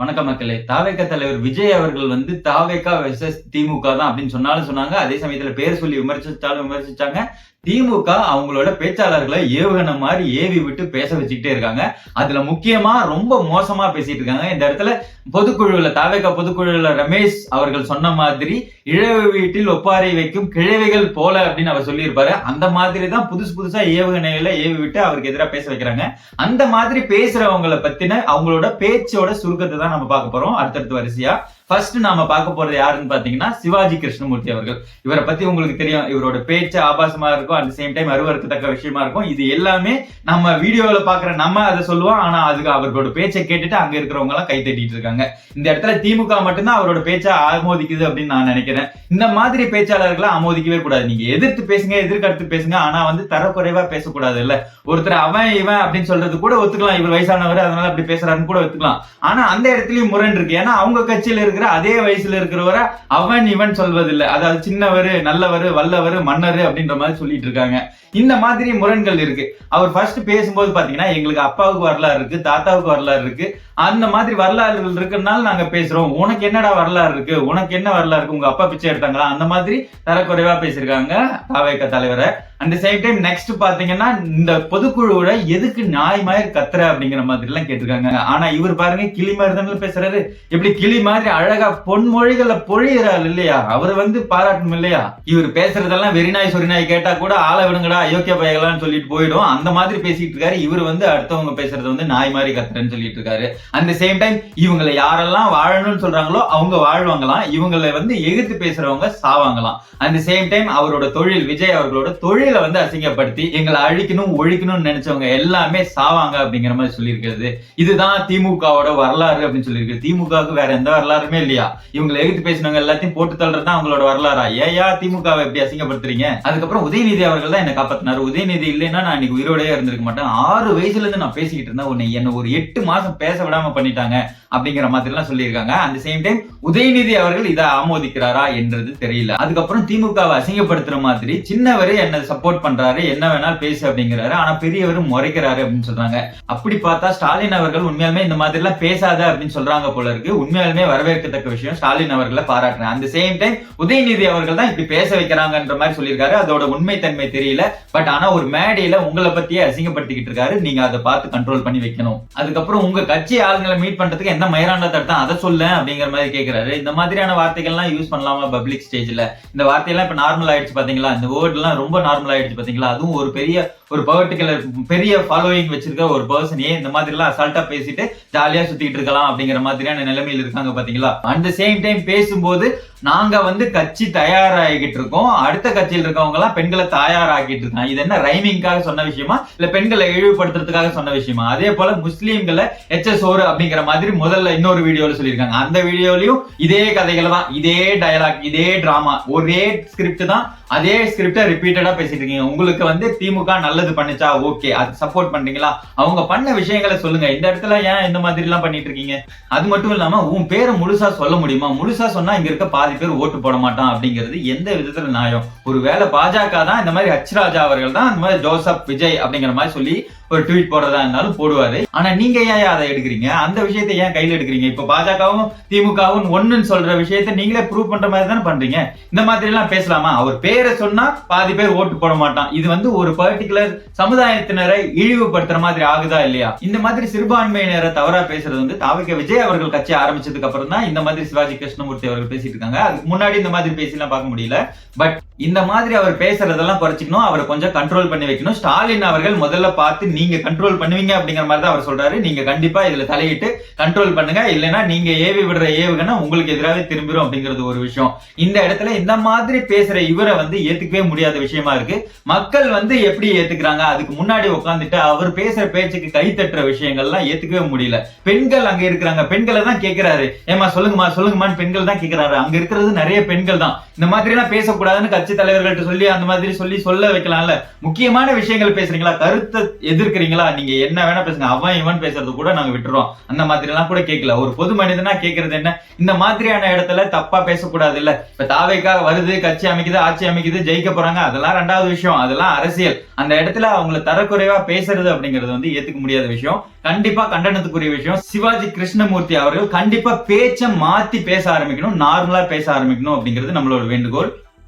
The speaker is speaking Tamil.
வணக்கம் மக்களே. தாவேக்கா தலைவர் விஜய் அவர்கள் வந்து தாவேக்கா வெர்சஸ் திமுக தான் அப்படின்னு சொன்னாலும் சொன்னாங்க. அதே சமயத்துல பேர் சொல்லி விமர்சிச்சாலும் விமர்சிச்சாங்க. திமுக அவங்களோட பேச்சாளர்களை ஏவுகணை மாதிரி ஏவி விட்டு பேச வச்சுக்கிட்டே இருக்காங்க. அதுல முக்கியமா ரொம்ப மோசமா பேசிட்டு இருக்காங்க. இந்த இடத்துல பொதுக்குழுவில் தாவேகா பொதுக்குழுவில் ரமேஷ் அவர்கள் சொன்ன மாதிரி இழவு வீட்டில் ஒப்பாரி வைக்கும் கிழவைகள் போல அப்படின்னு அவர் சொல்லியிருப்பாரு. அந்த மாதிரி தான் புதுசு புதுசா ஏவுகணைகளை ஏவி விட்டு அவருக்கு எதிராக பேச வைக்கிறாங்க. அந்த மாதிரி பேசுறவங்களை பத்தின அவங்களோட பேச்சோட சுருக்கத்தை தான் நம்ம பார்க்க போறோம். அடுத்தடுத்த வரிசையா ஃபர்ஸ்ட் நாம பார்க்க போறது யாருன்னு பாத்தீங்கன்னா சிவாஜி கிருஷ்ணமூர்த்தி அவர்கள். இவரை பத்தி உங்களுக்கு தெரியும். இவரோட பேச்சு ஆபாசமா இருக்கும். அட் சேம் டைம் அருவறுக்கத்தக்க விஷயமா இருக்கும். இது எல்லாமே நம்ம வீடியோல பாக்குற நம்ம அதை சொல்லுவோம். ஆனா அதுக்கு அவர்களோட பேச்சை கேட்டுட்டு அங்க இருக்கிறவங்க எல்லாம் கை தட்டிட்டு இருக்காங்க. இந்த இடத்துல திமுக மட்டும்தான் அவரோட பேச்சை ஆமோதிக்குது அப்படின்னு நான் நினைக்கிறேன். இந்த மாதிரி பேச்சாளர்களை ஆமோதிக்கவே கூடாது. நீங்க எதிர்த்து பேசுங்க எதிர்கடுத்து பேசுங்க. ஆனா வந்து தரக்குறைவா பேசக்கூடாது இல்ல ஒருத்தர் அவன் இவன் அப்படின்னு சொல்றது கூட ஒத்துக்கலாம். இவர் வயசானவர் அதனால அப்படி பேசுறாருன்னு கூட ஒத்துக்கலாம். ஆனா அந்த இடத்துலயும் முரண் இருக்கு ஏன்னா அவங்க கட்சியில இருக்கிற அதே வயசுல இருக்கிறவரை அவன் இவன் சொல்வதில்லை. அதாவது சின்னவர் நல்லவர் வல்லவர் மன்னர் அப்படின்ற மாதிரி சொல்லிட்டு இருக்காங்க. இந்த மாதிரி முரண்கள் இருக்கு. அவர் ஃபர்ஸ்ட் பேசும்போது பாத்தீங்கன்னா எங்களுக்கு அப்பாவுக்கு வரலாறு இருக்கு தாத்தாவுக்கு வரலாறு இருக்கு. அந்த மாதிரி வரலாறுகள் இருக்குனால நாங்க பேசுறோம். உனக்கு என்னடா வரலாறு இருக்கு? உனக்கு என்ன வரலாறு இருக்கு? உங்க அப்பா பிச்சை எடுத்தாங்களா? அந்த மாதிரி தரக்குறைவா பேசியிருக்காங்க தாவேக்க தலைவரை. அண்ட் சேம் டைம் நெக்ஸ்ட் பாத்தீங்கன்னா இந்த பொதுக்குழுவோட எதுக்கு நியாயமாய் கத்துற அப்படிங்கிற மாதிரி எல்லாம் கேட்டிருக்காங்க. ஆனா இவர் பாருங்க கிளி மாதிரி தானே பேசுறாரு. இப்படி கிளி மாதிரி அழகா பொன்மொழிகளை பொழியிறாரு இல்லையா? அவர் வந்து பாராட்டணும் இல்லையா? இவர் பேசுறதெல்லாம் வெறிநாய் சொரிநாய் கேட்டா கூட ஆள விடுங்கடா அயோக்கிய பயங்களான்னு சொல்லிட்டு போயிடும். அந்த மாதிரி பேசிட்டு இருக்காரு. இவர் வந்து அடுத்தவங்க பேசுறது வந்து நாய் மாதிரி கத்துறேன்னு சொல்லிட்டு இருக்காரு. அந்த சேம் டைம் இவங்களை யாரெல்லாம் வாழணும்னு சொல்றாங்களோ அவங்க வாழ்வாங்களாம். இவங்களை வந்து எதிர்த்து பேசுறவங்க சாவாங்களாம். அந்த சேம் டைம் அவரோட தொழில் விஜய் அவர்களோட தொழிலை வந்து அசிங்கப்படுத்தி எங்களை அழிக்கணும் ஒழிக்கணும்னு நினைச்சவங்க எல்லாமே சாவாங்க அப்படிங்கிற மாதிரி சொல்லியிருக்கிறது. இதுதான் திமுகவோட வரலாறு அப்படின்னு சொல்லியிருக்கு திமுகவுக்கு வேற எந்த வரலாறு வரலாறுமே இல்லையா? இவங்களை எதிர்த்து பேசினவங்க எல்லாத்தையும் போட்டு தள்ளுறது அவங்களோட வரலாறா? ஏயா திமுகவை எப்படி அசிங்கப்படுத்துறீங்க? அதுக்கப்புறம் உதயநிதி அவர்கள் தான் என்ன காப்பாத்தினாரு. உதயநிதி இல்லைன்னா நான் இன்னைக்கு உயிரோடயே இருந்திருக்க மாட்டேன். ஆறு வயசுல இருந்து நான் பேசிக்கிட்டு இருந்தேன். உன்னை என்ன ஒரு எட்டு மாசம் பேச விடாம பண்ணிட்டாங்க அப்படிங்கிற மாதிரி எல்லாம் சொல்லியிருக்காங்க அந்த சேம் டைம் உதயநிதி அவர்கள் இதை ஆமோதிக்கிறாரா என்றது தெரியல. அதுக்கப்புறம் திமுகவை அசிங்கப்படுத்துற மாதிரி சின்னவரு என்ன சப்போர்ட் பண்றாரு. என்ன வேணாலும் பேசு அப்படிங்கிறாரு. ஆனா பெரியவர் முறைக்கிறாரு அப்படின்னு சொல்றாங்க. அப்படி பார்த்தா ஸ்டாலின் அவர்கள் உண்மையாலுமே இந்த மாதிரி எல்லாம் பேசாத அப்படின்னு சொல்றாங்க போல இருக்கு. உண்மையாலுமே வரவேற்கத்தக்க விஷயம். ஸ்டாலின் அவர்களை பாராட்டுறேன். அந்த சேம் டைம் உதயநிதி அவர்கள் தான் இப்படி பேச வைக்கிறாங்கன்ற மாதிரி சொல்லியிருக்காரு. அதோட உண்மை தன்மை தெரியல. பட் ஆனா ஒரு மேடையில உங்களை பத்தியே அசிங்கப்படுத்திக்கிட்டு இருக்காரு. நீங்க அதை பார்த்து கண்ட்ரோல் பண்ணி வைக்கணும். அதுக்கப்புறம் உங்க கட்சி ஆளுங்களை மீட் பண்றதுக்கு என்ன மயிராண்டத்தை தடுத்தான் அதை சொல்ல அப்படிங்கிற மாதிரி கேட்கிறாரு இந்த மாதிரியான வார்த்தைகள்லாம் யூஸ் பண்ணலாமா பப்ளிக் ஸ்டேஜ்ல இந்த வார்த்தையெல்லாம் இப்ப நார்மல் ஆயிடுச்சு பாத்தீங்களா? இந்த வேர்டுலாம் ரொம்ப நார்மல் ஆயிடுச்சு பாத்தீங்களா? அதுவும் ஒரு பெரிய ஒரு பர்டிகுலர் பெரிய ஃபாலோயிங் வச்சிருக்க ஒரு பர்சன் ஏன் இந்த மாதிரி எல்லாம் அசால்ட்டா பேசிட்டு ஜாலியா சுத்திட்டு இருக்கலாம் அப்படிங்கிற மாதிரியான நிலைமையில இருக்காங்க பாத்தீங்களா? அட் த சேம் டைம் பேசும்போது நாங்க வந்து கட்சி தயாராகிட்டு இருக்கோம். அடுத்த கட்சியில் இருக்கவங்க எல்லாம் பெண்களை தயாராகிட்டு இருக்காங்க. இது என்ன ரைமிங்காக சொன்ன விஷயமா? இல்ல பெண்களை இழிவுபடுத்துறதுக்காக சொன்ன விஷயமா? அதே போல முஸ்லீம்களை எச்எஸ்ஓர் அப்படிங்கிற மாதிரி முதல்ல இன்னொரு வீடியோல சொல்லியிருக்காங்க. அந்த வீடியோலயும் இதே கதைகள் தான் இதே டயலாக் இதே டிராமா ஒரே ஸ்கிரிப்ட் தான் அதே ஸ்கிரிப்டை ரிப்பீட்டடா பேசிட்டு இருக்கீங்க. உங்களுக்கு வந்து திமுக நல்லது பண்ணுச்சா? ஓகே அது சப்போர்ட் பண்றீங்களா? அவங்க பண்ண விஷயங்களை சொல்லுங்க. இந்த இடத்துல ஏன் இந்த மாதிரி எல்லாம் பண்ணிட்டு இருக்கீங்க? அது மட்டும் இல்லாம உன் பேரை முழுசா சொல்ல முடியுமா? முழுசா சொன்னா இங்க இருக்க பாதி பேர் ஓட்டு போட மாட்டான் அப்படிங்கிறது எந்த விதத்துல நியாயம்? ஒருவேளை பாஜக தான் இந்த மாதிரி ஹச் ராஜா அவர்கள் தான் இந்த மாதிரி ஜோசப் விஜய் அப்படிங்கிற மாதிரி சொல்லி ஒரு ட்வீட் போடுறதா இருந்தாலும் போடுவாரு. ஆனா நீங்க ஏன் அதை எடுக்கிறீங்க? அந்த விஷயத்தை ஏன் கையில எடுக்கிறீங்க? இப்ப பாஜகவும் திமுகவும் ஒண்ணுன்னு சொல்ற விஷயத்தை நீங்களே ப்ரூவ் பண்ற மாதிரி தானே பண்றீங்க? இந்த மாதிரி எல்லாம் பேசலாமா? அவர் பேரை சொன்னா பாதி பேர் ஓட்டு போட மாட்டான். இது வந்து ஒரு பர்டிகுலர் சமுதாயத்தினரை இழிவுபடுத்துற மாதிரி ஆகுதா இல்லையா? இந்த மாதிரி சிறுபான்மையினரை தவறா பேசுறது வந்து தாவிக்க விஜய் அவர்கள் கட்சி ஆரம்பிச்சதுக்கு அப்புறம் தான் இந்த மாதிரி சிவாஜி கிருஷ்ணமூர்த்தி அவர்கள் பேசிட்டு இருக்காங்க. அதுக்கு முன்னாடி இந்த மாதிரி பேசி எல்லாம் பார்க்க முடியல. பட் இந்த மாதிரி அவர் பேசுறதெல்லாம் குறைச்சிக்கணும் அவரை கொஞ்சம் கண்ட்ரோல் பண்ணி வைக்கணும். ஸ்டாலின் அவர்கள் முதல்ல பார்த்து நீங்க கண்ட்ரோல் பண்ணுவீங்க அப்படிங்கிற மாதிரி தான் அவர் சொல்றாரு. நீங்க கண்டிப்பா இதுல தலையிட்டு கண்ட்ரோல் பண்ணுங்க. இல்லைன்னா நீங்க ஏவி விடுற ஏவுகணை உங்களுக்கு எதிராக திரும்பிடும் அப்படிங்கிறது ஒரு விஷயம். இந்த இடத்துல இந்த மாதிரி பேசுற இவரை வந்து ஏத்துக்கவே முடியாத விஷயமா இருக்கு. மக்கள் வந்து எப்படி ஏத்துக்கிறாங்க? அதுக்கு முன்னாடி உட்காந்துட்டு அவர் பேசுற பேச்சுக்கு கை தட்டுற விஷயங்கள்லாம் ஏத்துக்கவே முடியல. பெண்கள் அங்க இருக்கிறாங்க. பெண்களை தான் கேட்கிறாரு ஏமா சொல்லுங்கம்மா சொல்லுங்கம்மான்னு பெண்கள் தான் கேட்கிறாரு அங்க இருக்கிறது நிறைய பெண்கள் தான். இந்த மாதிரி எல்லாம் பேசக்கூடாதுன்னு கட்சி தலைவர்கள்ட்ட சொல்லி அந்த மாதிரி சொல்லி சொல்ல வைக்கலாம்ல. முக்கியமான விஷயங்கள் பேசுறீங்களா? கருத்தை எதிர்க்கிறீங்களா? நீங்க என்ன வேணா பேசுங்க. அவன் இவன் பேசுறது கூட நாங்க விட்டுறோம். அந்த மாதிரி எல்லாம் கூட கேட்கல ஒரு பொது மனிதனா கேக்குறது என்ன? இந்த மாதிரியான இடத்துல தப்பா பேசக்கூடாது இல்ல இப்ப தாவைக்கா வருது கட்சி அமைக்குது ஆட்சி அமைக்குது ஜெயிக்க போறாங்க. அதெல்லாம் ரெண்டாவது விஷயம். அதெல்லாம் அரசியல். அந்த இடத்துல அவங்கள தரக்குறைவா பேசுறது அப்படிங்கிறது வந்து ஏத்துக்க முடியாத விஷயம். கண்டிப்பா கண்டனத்துக்குரிய விஷயம். சிவாஜி கிருஷ்ணமூர்த்தி அவர்கள் கண்டிப்பா பேச்ச மாத்தி பேச ஆரம்பிக்கணும். நார்மலா பேச ஆரம்பிக்கணும் அப்படிங்கிறது நம்மளோட வேண்டுகோள்.